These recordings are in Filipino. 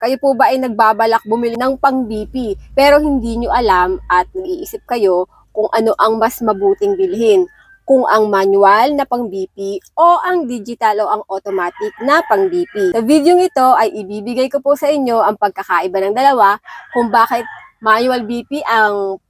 Kayo po ba ay nagbabalak bumili ng pang BP pero hindi nyo alam at nag-iisip kayo kung ano ang mas mabuting bilhin? Kung ang manual na pang BP o ang digital o ang automatic na pang BP. Sa video ito ay ibibigay ko po sa inyo ang pagkakaiba ng dalawa kung bakit manual BP ang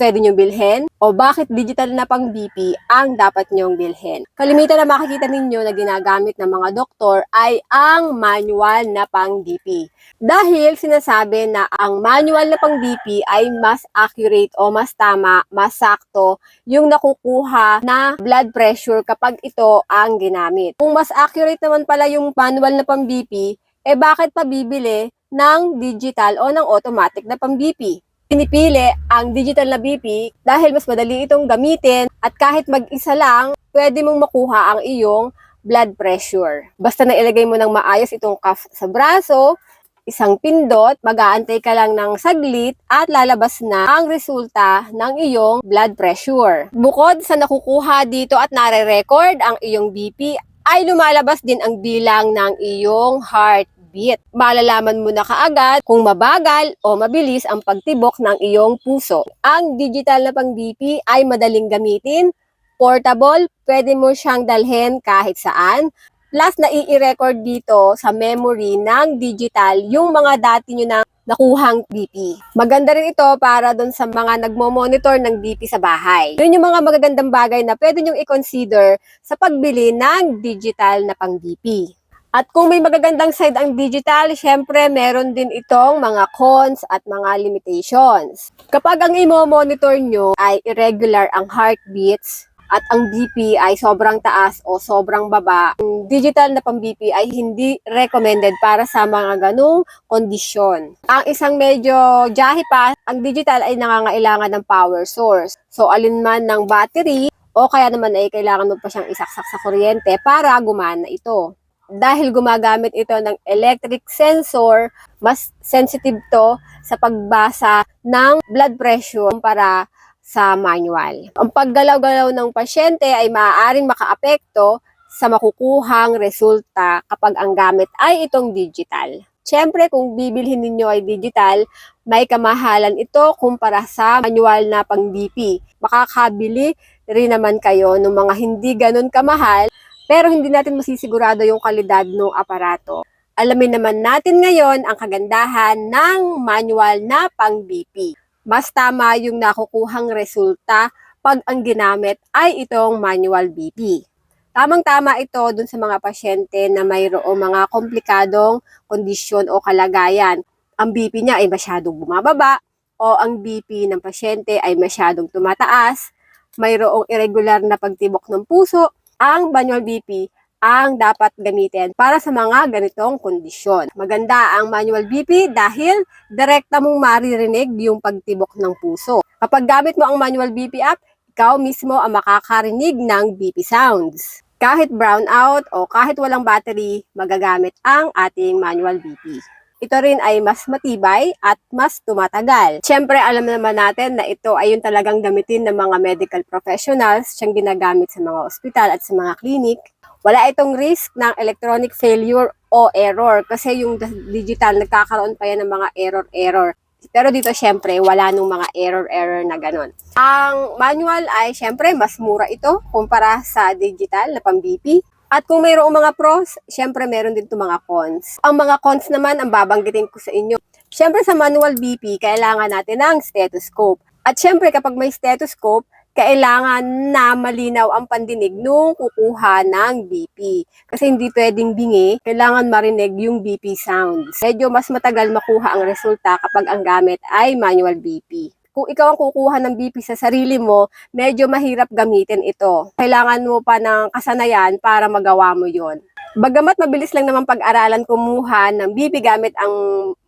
pwede nyo bilhin o bakit digital na pang BP ang dapat nyong bilhin. Kalimitan na makikita ninyo na ginagamit ng mga doktor ay ang manual na pang BP. Dahil sinasabi na ang manual na pang BP ay mas accurate o mas tama, mas sakto yung nakukuha na blood pressure kapag ito ang ginamit. Kung mas accurate naman pala yung manual na pang BP, eh bakit pa bibili ng digital o ng automatic na pang BP? Pinipili ang digital na BP dahil mas madali itong gamitin at kahit mag-isa lang, pwede mong makuha ang iyong blood pressure. Basta na ilagay mo ng maayos itong cuff sa braso, isang pindot, mag-aantay ka lang ng saglit at lalabas na ang resulta ng iyong blood pressure. Bukod sa nakukuha dito at nare-record ang iyong BP, ay lumalabas din ang bilang ng iyong heart beat. Malalaman mo na kaagad kung mabagal o mabilis ang pagtibok ng iyong puso. Ang digital na pang BP ay madaling gamitin, portable, pwede mo siyang dalhin kahit saan. Plus, nai-record dito sa memory ng digital yung mga dati nyo na nakuhang BP. Maganda rin ito para doon sa mga nagmo-monitor ng BP sa bahay. Yun yung mga magagandang bagay na pwede nyong i-consider sa pagbili ng digital na pang BP. At kung may magagandang side ang digital, syempre meron din itong mga cons at mga limitations. Kapag ang imo-monitor nyo ay irregular ang heartbeats, at ang BP ay sobrang taas o sobrang baba, ang digital na pang BP ay hindi recommended para sa mga ganong kondisyon. Ang isang medyo jahe pa, ang digital ay nangangailangan ng power source. So alinman ng battery o kaya naman ay kailangan mo pa siyang isaksak sa kuryente para gumana ito dahil gumagamit ito ng electric sensor, mas sensitive to sa pagbasa ng blood pressure para sa manual. Ang paggalaw-galaw ng pasyente ay maaaring makaapekto sa makukuhang resulta kapag ang gamit ay itong digital. Siyempre, kung bibilhin ninyo ay digital, may kamahalan ito kumpara sa manual na pang BP. Makakabili rin naman kayo ng mga hindi ganun kamahal pero hindi natin masisigurado yung kalidad ng aparato. Alamin naman natin ngayon ang kagandahan ng manual na pang BP. Mas tama yung nakukuhang resulta pag ang ginamit ay itong manual BP. Tamang-tama ito dun sa mga pasyente na mayroong mga komplikadong kondisyon o kalagayan. Ang BP niya ay masyadong bumababa o ang BP ng pasyente ay masyadong tumataas, mayroong irregular na pagtibok ng puso, ang manual BP ang dapat gamitin para sa mga ganitong kondisyon. Maganda ang manual BP dahil direkta mong maririnig yung pagtibok ng puso. Kapag gamit mo ang manual BP app, ikaw mismo ang makakarinig ng BP sounds. Kahit brownout o kahit walang battery, magagamit ang ating manual BP ito rin ay mas matibay at mas tumatagal. Siyempre, alam naman natin na ito ay yung talagang gamitin ng mga medical professionals, siyang ginagamit sa mga ospital at sa mga clinic. Wala itong risk ng electronic failure o error kasi yung digital nagkakaroon pa yan ng mga error-error. Pero dito syempre wala nung mga error-error na ganun. Ang manual ay syempre mas mura ito kumpara sa digital na pang BP. At kung mayroong mga pros, syempre meron din itong mga cons. Ang mga cons naman, ang babanggitin ko sa inyo. Syempre sa manual BP, kailangan natin ng stethoscope. At syempre kapag may stethoscope, kailangan na malinaw ang pandinig nung kukuha ng BP. Kasi hindi pwedeng bingi, kailangan marinig yung BP sounds. Medyo mas matagal makuha ang resulta kapag ang gamit ay manual BP kung ikaw ang kukuha ng BP sa sarili mo, medyo mahirap gamitin ito. Kailangan mo pa ng kasanayan para magawa mo yon. Bagamat mabilis lang naman pag-aralan kumuha ng BP gamit ang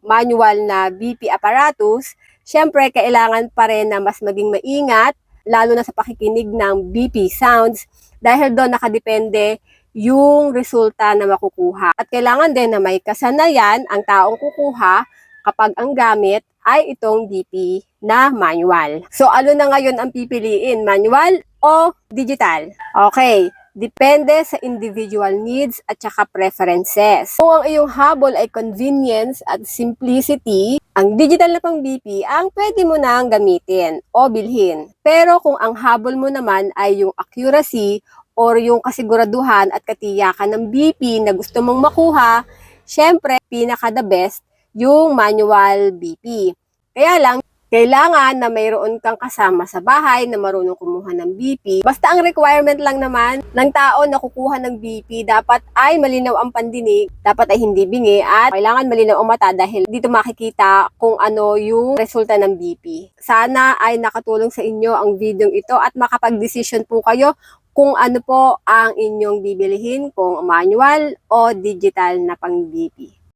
manual na BP apparatus, syempre kailangan pa rin na mas maging maingat, lalo na sa pakikinig ng BP sounds, dahil doon nakadepende yung resulta na makukuha. At kailangan din na may kasanayan ang taong kukuha kapag ang gamit ay itong DP na manual. So, ano na ngayon ang pipiliin? Manual o digital? Okay. Depende sa individual needs at saka preferences. Kung ang iyong habol ay convenience at simplicity, ang digital na pang BP ang pwede mo nang gamitin o bilhin. Pero kung ang habol mo naman ay yung accuracy or yung kasiguraduhan at katiyakan ng BP na gusto mong makuha, syempre, pinaka the best yung manual BP. Kaya lang, kailangan na mayroon kang kasama sa bahay na marunong kumuha ng BP. Basta ang requirement lang naman ng tao na kukuha ng BP, dapat ay malinaw ang pandinig, dapat ay hindi bingi, at kailangan malinaw ang mata dahil dito makikita kung ano yung resulta ng BP. Sana ay nakatulong sa inyo ang video ito at makapag-decision po kayo kung ano po ang inyong bibilihin, kung manual o digital na pang BP.